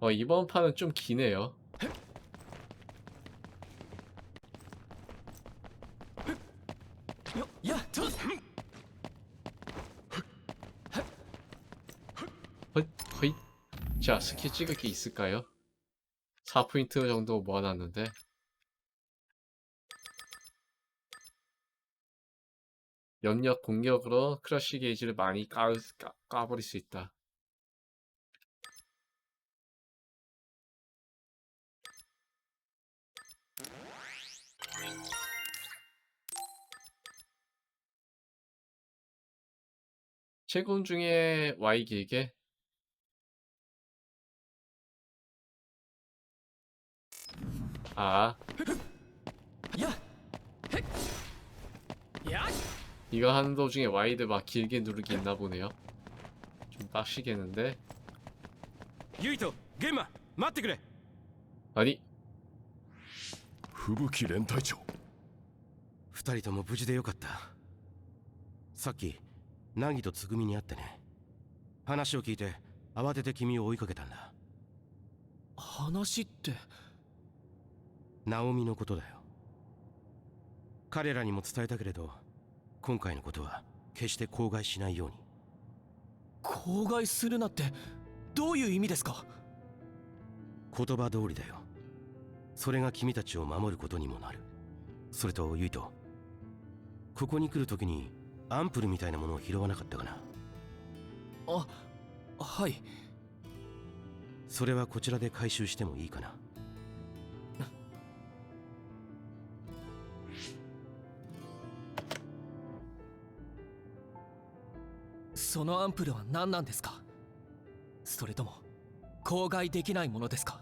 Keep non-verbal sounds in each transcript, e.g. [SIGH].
어, 이번 판은 좀 기네요. 자, 스킬 찍을 게 있을까요? 4포인트 정도 모아놨는데. 연력 공격으로 크러쉬 게이지를 많이 까, 까, 까버릴 수 있다. 최군 중에 Y 길게 아 야, 헷, 야, 이거 하는 도중에 Y를 막 길게 누르기 있나 보네요 좀 빡시겠는데 ユイとゲンマ待ってくれ 아니 吹雪連隊長二人とも無事でよかったさっき 凪とつぐみに会ってね。話を聞いて慌てて君を追いかけたんだ。話って？ナオミのことだよ。彼らにも伝えたけれど今回のことは決して口外しないように。口外するなってどういう意味ですか？言葉通りだよ。それが君たちを守ることにもなる。それとユイトここに来る時にアンプルみたいなものを拾わなかったかな？あはい。それはこちらで回収してもいいかな？そのアンプルは何なんですか？それとも口外できないものですか？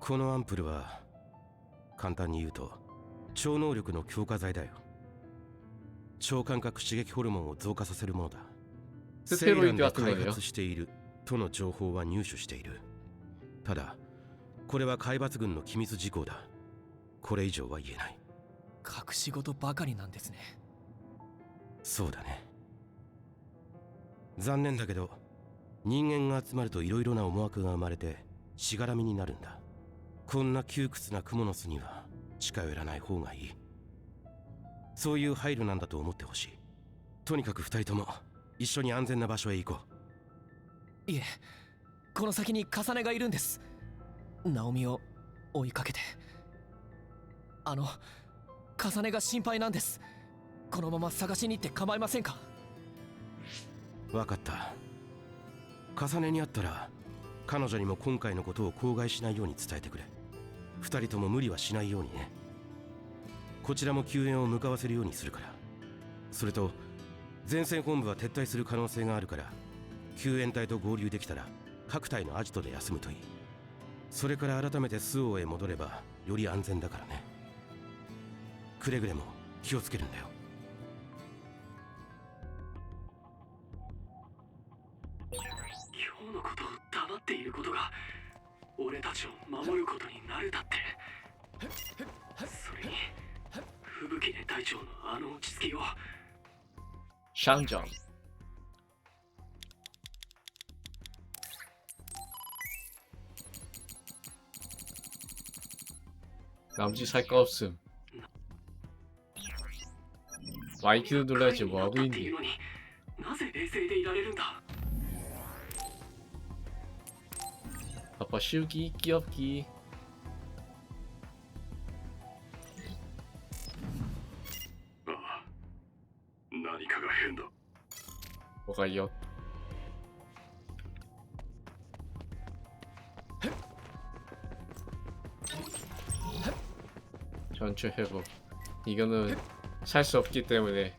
このアンプルは簡単に言うと超能力の強化剤だよ超感覚刺激ホルモンを増加させるものだ。セロインが開発しているとの情報は入手している。ただこれは海抜軍の機密事項だ。これ以上は言えない。隠し事ばかりなんですね。そうだね。残念だけど人間が集まるといろいろな思惑が生まれてしがらみになるんだ。こんな窮屈な蜘蛛の巣には近寄らない方がいい。そういう配慮なんだと思ってほしい。とにかく二人とも一緒に安全な場所へ行こいえこの先に重ねがいるんです。ナオミを追いかけて。あの重ねが心配なんです。このまま探しに行って構いませんか？う分かった。重ねにあったら彼女にも今回のことを口外しないように伝えてくれ。二人とも無理はしないようにねこちらも救援を向かわせるようにするから。それと前線本部は撤退する可能性があるから救援隊と合流できたら各隊のアジトで休むといい。それから改めて周防へ戻ればより安全だからね。くれぐれも気をつけるんだよ。 샹정. 남지 살 거 없음. 마이키도 놀라지 뭐하고 있니? 아빠 쉬우기 끼없기. 이어 전투 회복 이거는 살 수 없기 때문에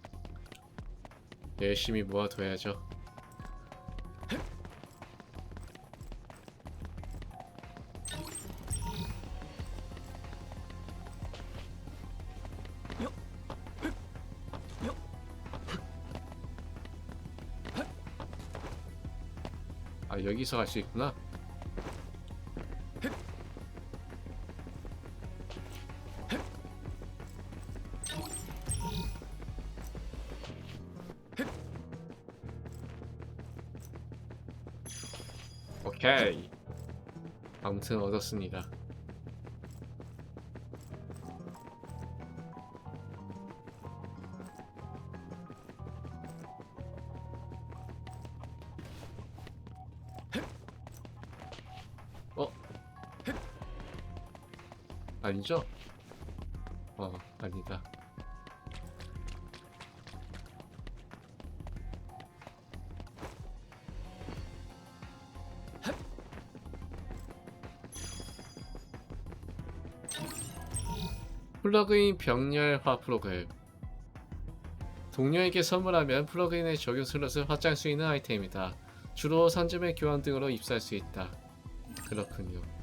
열심히 모아둬야죠 아 여기서 갈 수 있구나 오케이 아무튼 얻었습니다. 아니죠? 어, 아니다. 플러그인 병렬화 프로그램 동료에게 선물하면 플러그인의 적용 슬롯을 확장할 수 있는 아이템이다. 주로 선점의 교환 등으로 입수할 수 있다. 그렇군요.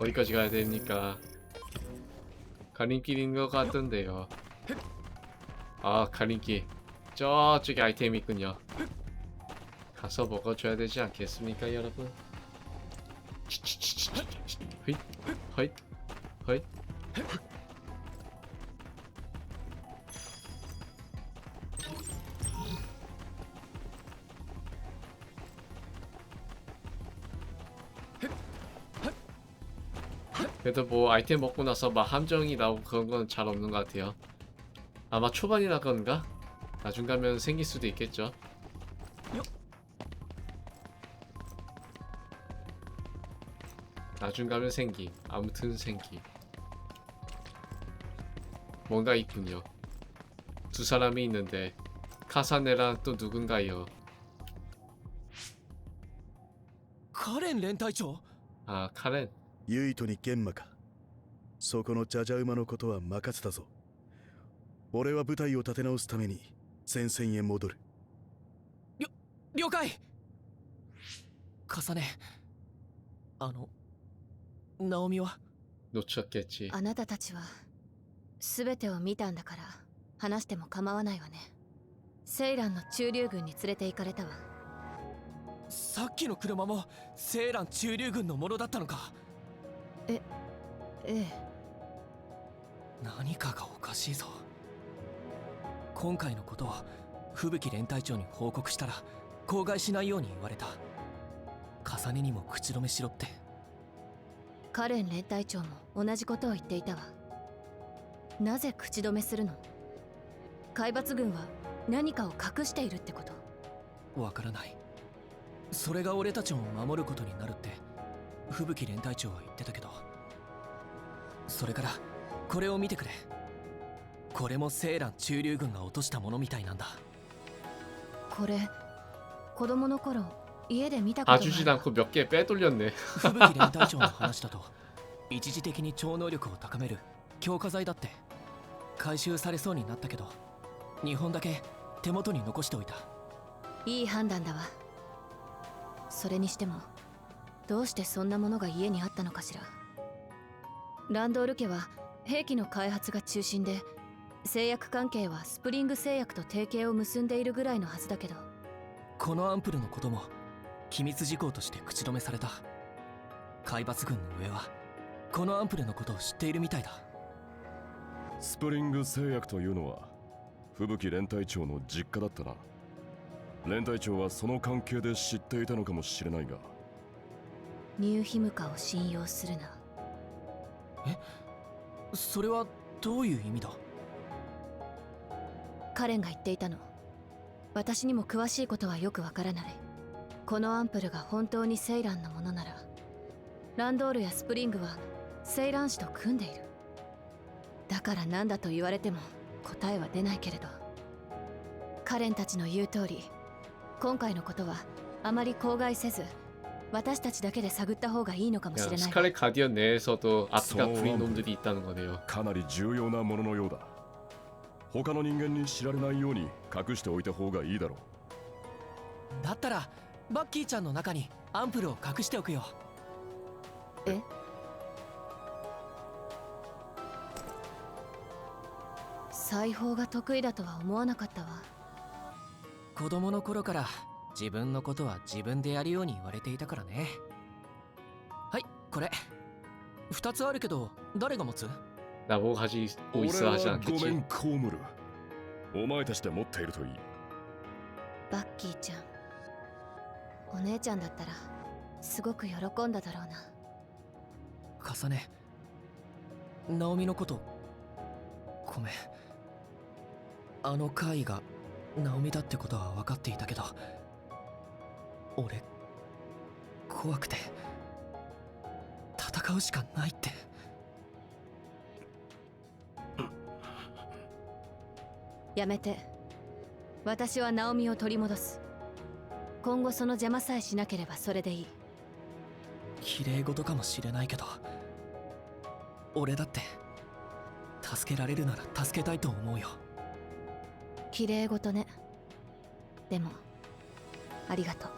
어디까지 가야 됩니까? 가림길인 것 같던데요. 아, 가림길. 저쪽에 아이템이 있군요. 가서 먹어줘야 되지 않겠습니까, 여러분? 허 그래도 뭐 아이템 먹고 나서 막 함정이 나오고 그런 건 잘 없는 것 같아요. 아마 초반이라 그런가? 나중 가면 생길 수도 있겠죠. 나중 가면 생기. 아무튼 생기. 뭔가 있군요. 두 사람이 있는데 카사네랑 또 누군가요? 카렌 렌타이처. 아 카렌. ユイトに玄馬か。そこのじゃじゃ馬のことは任せたぞ。俺は舞台を立て直すために前線へ戻る。りょ了解。重ね。あのナオミは？どっちだっけちあなたたちは全てを見たんだから話しても構わないわね。セイランの中流軍に連れて行かれたわ。さっきの車もセイラン中流軍のものだったのか。ええ何かがおかしいぞ。今回のことを吹雪連隊長に報告したら口外しないように言われた。重ねにも口止めしろって。カレン連隊長も同じことを言っていたわ。なぜ口止めするの？海抜軍は何かを隠しているってこと？わからない。それが俺たちを守ることになるって吹雪連隊長は言ってたけどそれからこれを見てくれこれもセーラン中流軍が落としたものみたいなんだこれ子供の頃家で見たことがあ 봐주진 る 않고 몇 개 빼돌렸네. [LAUGHS] 吹雪連隊長の話だと一時的に超能力を高める強化剤だって回収されそうになったけど2本だけ手元に残しておいたいい判断だわそれにしても どうしてそんなものが家にあったのかしら？ランドール家は兵器の開発が中心で製薬関係はスプリング製薬と提携を結んでいるぐらいのはずだけど。このアンプルのことも機密事項として口止めされた。海抜軍の上はこのアンプルのことを知っているみたいだ。スプリング製薬というのは吹雪連隊長の実家だったな。連隊長はその関係で知っていたのかもしれないがニューヒムカを信用するな。それはどういう意味だ？カレンが言っていたの。私にも詳しいことはよくわからない。このアンプルが本当にセイランのものならランドールやスプリングはセイラン氏と組んでいる。だから何だと言われても答えは出ないけれど。カレンたちの言う通り今回のことはあまり口外せず私たちだけで探った方がいいのかもし 그냥 れないわ 스칼렛 가디언 내에서도 앞뒤가 소- 구린 놈들이 있다는 거네요. かなり重要なもののようだ他の人間に知られないように隠しておいた方がいいだろうだったらバッキーちゃんの中にアンプルを隠しておくよえ裁縫が得意だとは思わなかったわ子供の頃から 自分のことは自分でやるように言われていたからね。はいこれ。2つあるけど誰が持つ？ラボハジオイスハジなんてごめんコウムル。お前たちで持っているといい。バッキーちゃん。お姉ちゃんだったらすごく喜んだだろうな。重ね。ナオミのこと。ごめん。あの怪異がナオミだってことは分かっていたけど。俺怖くて戦うしかないって。やめて。私はナオミを取り戻す。今後その邪魔さえしなければそれでいい。綺麗事かもしれないけど俺だって助けられるなら助けたいと思うよ。綺麗事ね。でもありがとう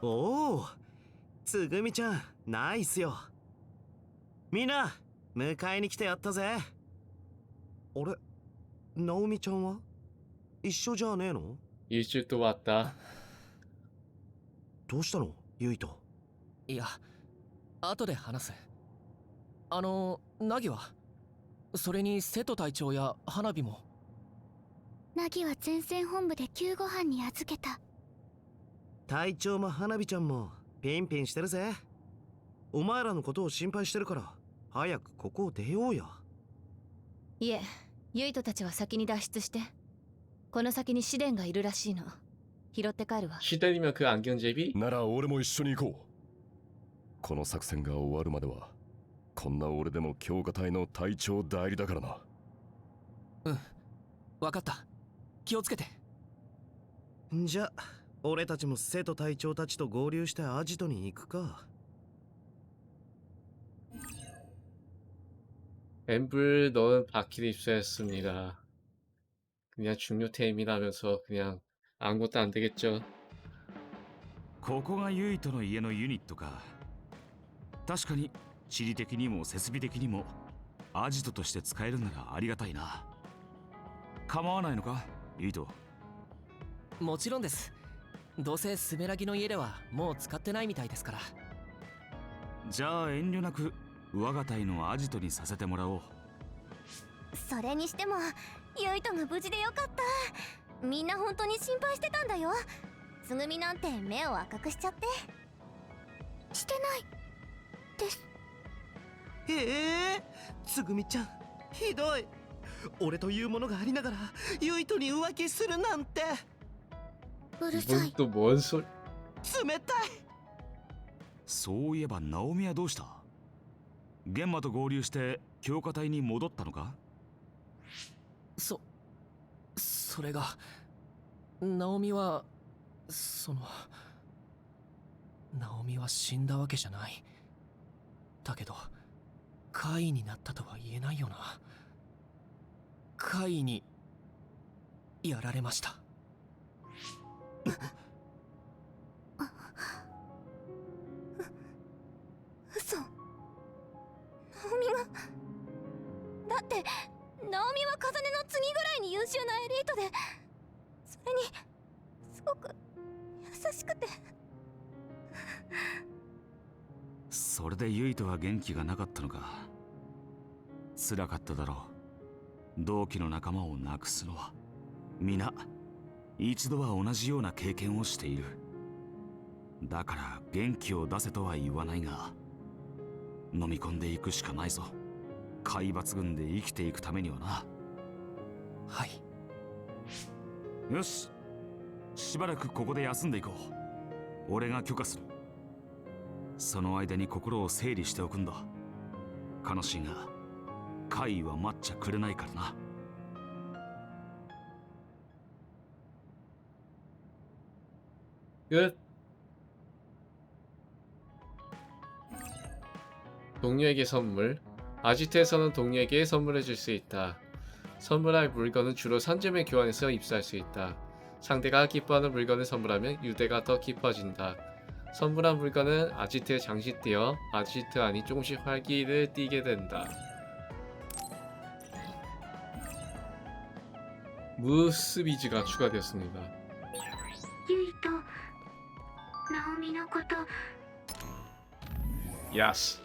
おおつぐみちゃんナイスよ。みんな迎えに来てやったぜ。あれナオミちゃんは？一緒じゃねえの？優っと終わった。どうしたの？ゆいと。いや後で話す。あのナギは？それに瀬戸隊長や花火も。ナギは前線本部で救護班に預けた。隊長も花火ちゃんもピンピンしてるぜお前らのことを心配してるから早くここを出ようよいえユイトたちは先に脱出してこの先に試練がいるらしいの拾って帰るわ 시대이면 그 안경제비? なら俺も一緒に行こうこの作戦が終わるまではこんな俺でも強化隊の隊長代理だからなうん分かった気をつけてじゃ 俺たちも生徒隊長たちと合流してアジトに行くか 엠블 너는 바퀴를 입수했습니다. 그냥 중요템이라면서 그냥 아무것도 안 되겠죠. ここがユイトの家のユニットか確かに地理的にも設備的にもアジトとして使えるならありがたいな構わないのかユイトもちろんです どうせスメラギの家ではもう使ってないみたいですから。じゃあ遠慮なく我が隊のアジトにさせてもらおう。それにしてもユイトが無事でよかった。みんな本当に心配してたんだよ。つぐみなんて目を赤くしちゃって。してないです。へえつぐみちゃん。ひどい。俺というものがありながらユイトに浮気するなんてうるさい。と冷たい。そういえばナオミはどうした？ゲンマと合流して強化隊に戻ったのか？そそれがナオミはそのナオミは死んだわけじゃない。だけど怪異になったとは言えないよな怪異にやられました。嘘。ナオミがだってナオミはカザネの次ぐらいに優秀なエリートでそれにすごく優しくて。それでユイトは元気がなかったのか。辛かっただろう。同期の仲間を亡くすのは。皆一度は同じような経験をしている。だから元気を出せとは言わないが飲み込んでいくしかないぞ。海抜群で生きていくためにはな。はい。よし。しばらくここで休んでいこう。俺が許可する。その間に心を整理しておくんだ。悲しいが海は待っちゃくれないからな 끝. 동료에게 선물. 아지트에서는 동료에게 선물해 줄 수 있다. 선물할 물건은 주로 상점에 교환해서 입수할 수 있다. 상대가 기뻐하는 물건을 선물하면 유대가 더 깊어진다. 선물한 물건은 아지트에 장식되어 아지트 안이 조금씩 활기를 띠게 된다. 무스비즈가 추가되었습니다. ゆいとナオミのこと 야스.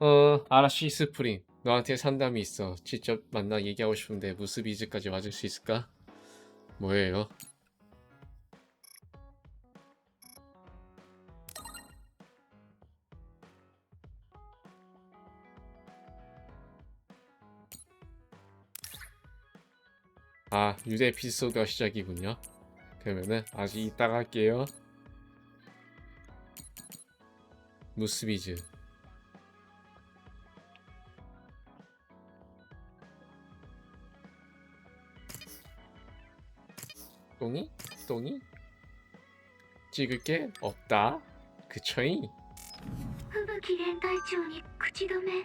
어, 아라시 스프링. 너한테 상담이 있어. 직접 만나 얘기하고 싶은데 무스비즈까지 와줄 수 있을까? 뭐예요? 아, 유대 에피소드가 시작이군요. 그러면은 아직 이따가 할게요. 무스비즈. 똥이? 똥이? 찍을 게 없다. 그쳐이? 吹雪連隊長に口止め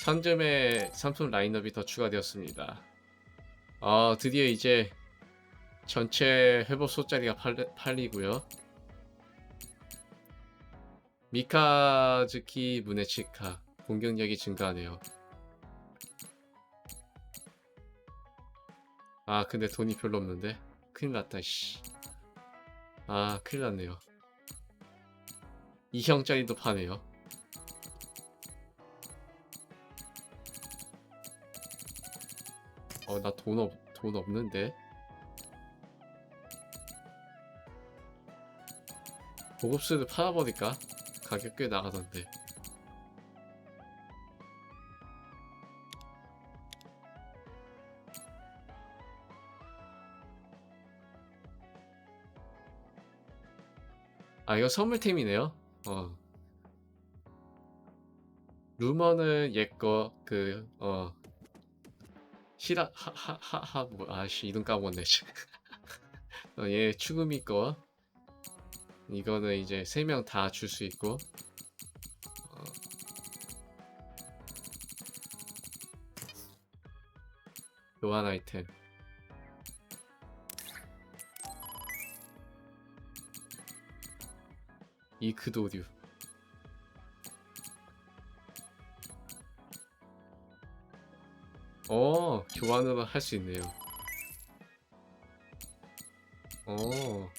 상점에 상품 라인업이 더 추가되었습니다. 아, 드디어 이제 전체 회복 소짜리가 팔, 팔리고요. 미카즈키 무네치카 공격력이 증가하네요. 아, 근데 돈이 별로 없는데 큰일 났다, 씨. 아, 큰일 났네요. 2형짜리도 파네요. 어, 나 돈 없, 돈 없는데? 보급수를 팔아버릴까? 가격 꽤 나가던데. 아, 이거 선물템이네요. 어. 루머는 옛거 그 어. 시라 하하하하 뭐 아씨 이름 까먹었네. [LAUGHS] 어, 얘 추구미 거. 이거는 이제 세 명 다 줄 수 있고. 어. 교환 아이템. 이크도류. 교환으로 할수 있네요. 어,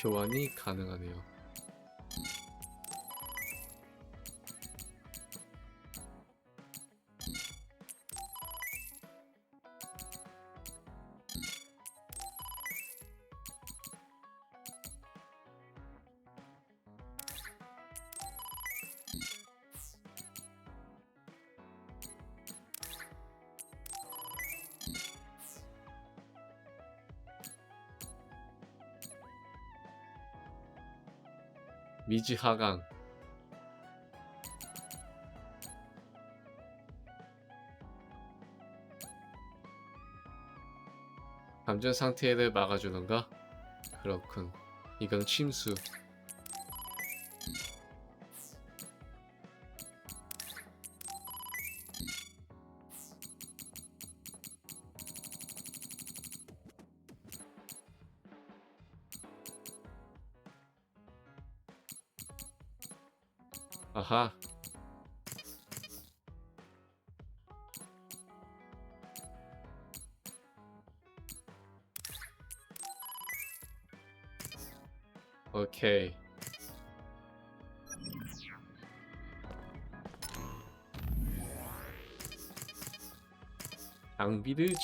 교환이 가능하네요. 미지 하강 감전 상태를 막아주는가? 그렇군. 이건 침수.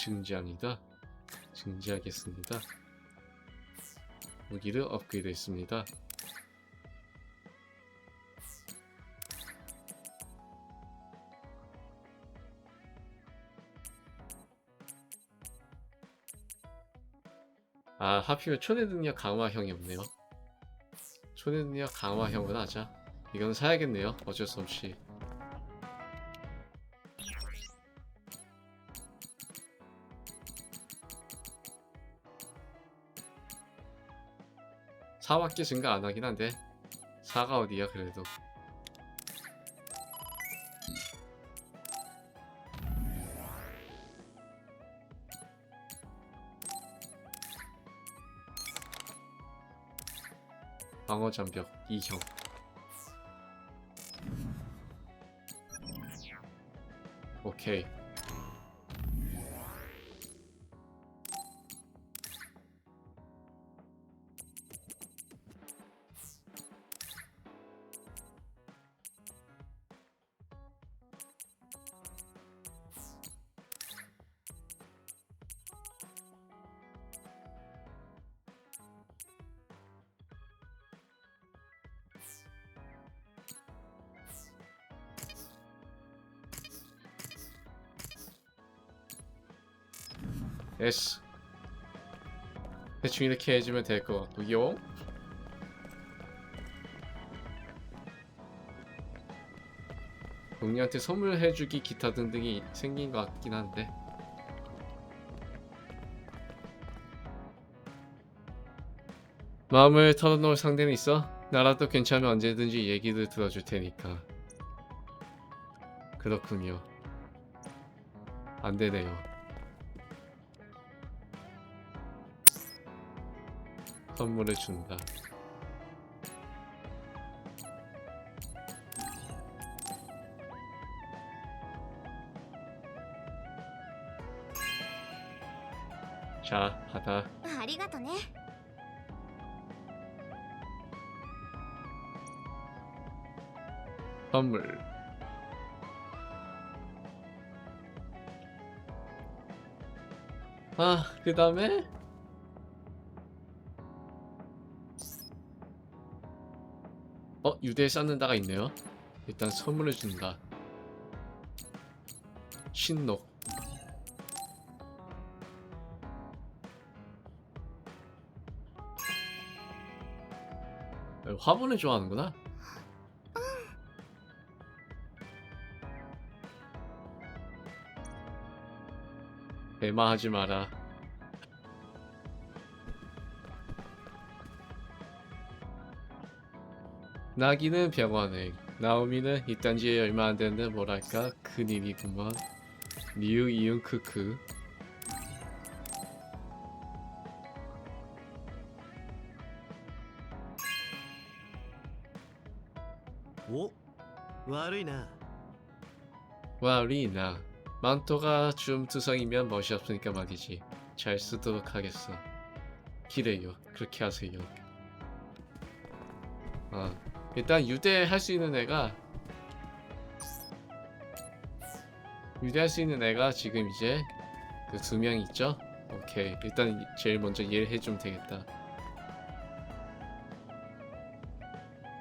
증지합니다. 증지하겠습니다. 무기를 업그레이드 했습니다. 아 하필 초대 능력 강화형이 없네요. 초대 능력 강화형을 하자. 이건 사야겠네요. 어쩔 수 없이. 사밖에 증가 안 하긴 한데. 사가 어디야 그래도. 방어 장벽 2형. 오케이 S 대충 이렇게 해주면 될 것 같고요. 동료한테 선물해주기 기타 등등이 생긴 것 같긴 한데. 마음을 털어놓을 상대는 있어? 나라도 괜찮으면 언제든지 얘기를 들어줄 테니까. 그렇군요. 안 되네요 선물을 준다. 자, 받아. ありがとね 선물. 아, 그 다음에 유대에 쌓는 다가 있네요. 일단 선물을 준다. 어, 화분을 좋아하는구나. 대마하지 마라. 나기는 병원에 나오미는 이딴 지에 얼마 안 됐는데 뭐랄까 큰일이구먼. 뉴 이윤 크크. 오? 와리나. 와리나. 만토가 좀 투성이면 멋이 없으니까 말이지. 잘 쓰도록 하겠어. 기래요. 그렇게 하세요. 아. 일단 유대 할 수 있는 애가 유대 할 수 있는 애가 지금 이제 그 두 명 있죠? 오케이. 일단 제일 먼저 얘를 해주면 되겠다